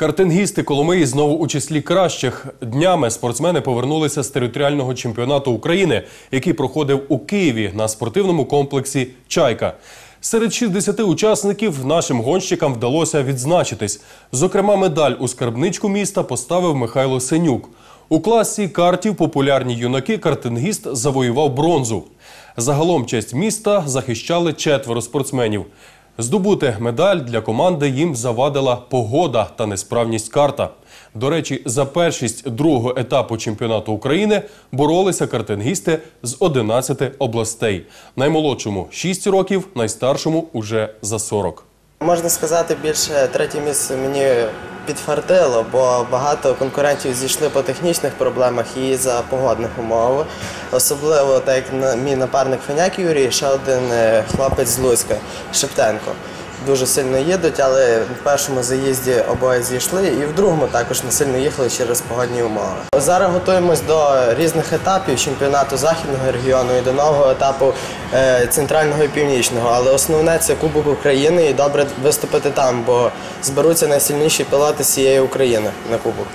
Картингісти Коломиї знову у числі кращих. Днями спортсмени повернулися з територіального чемпіонату України, який проходив у Києві на спортивному комплексі Чайка. Серед 60 учасників нашим гонщикам вдалося відзначитись. Зокрема, медаль у скарбничку міста поставив Михайло Сенюк. У класі картів популярні юнаки картингіст завоював бронзу. Загалом честь міста захищали четверо спортсменів. Здобути медаль для команди їм завадила погода та несправність карта. До речі, за першість другого етапу чемпіонату України боролися картингісти з 11 областей. Наймолодшому 6 років, найстаршому уже за 40. Можна сказати, більше третє місце мені підфартило, бо багато конкурентів зійшли по технічних проблемах і за погодних умов. Особливо так як мій напарник Феняк Юрій, ще один е, хлопець з Луцька Шептенко. Дуже сильно їдуть, але в першому заїзді обоє зійшли, і в другому також не сильно їхали через погодні умови. Зараз готуємось до різних етапів чемпіонату західного регіону і до нового етапу е, центрального і північного. Але основне це Кубок України і добре виступити там, бо зберуться найсильніші пілоти з цієї України на Кубок.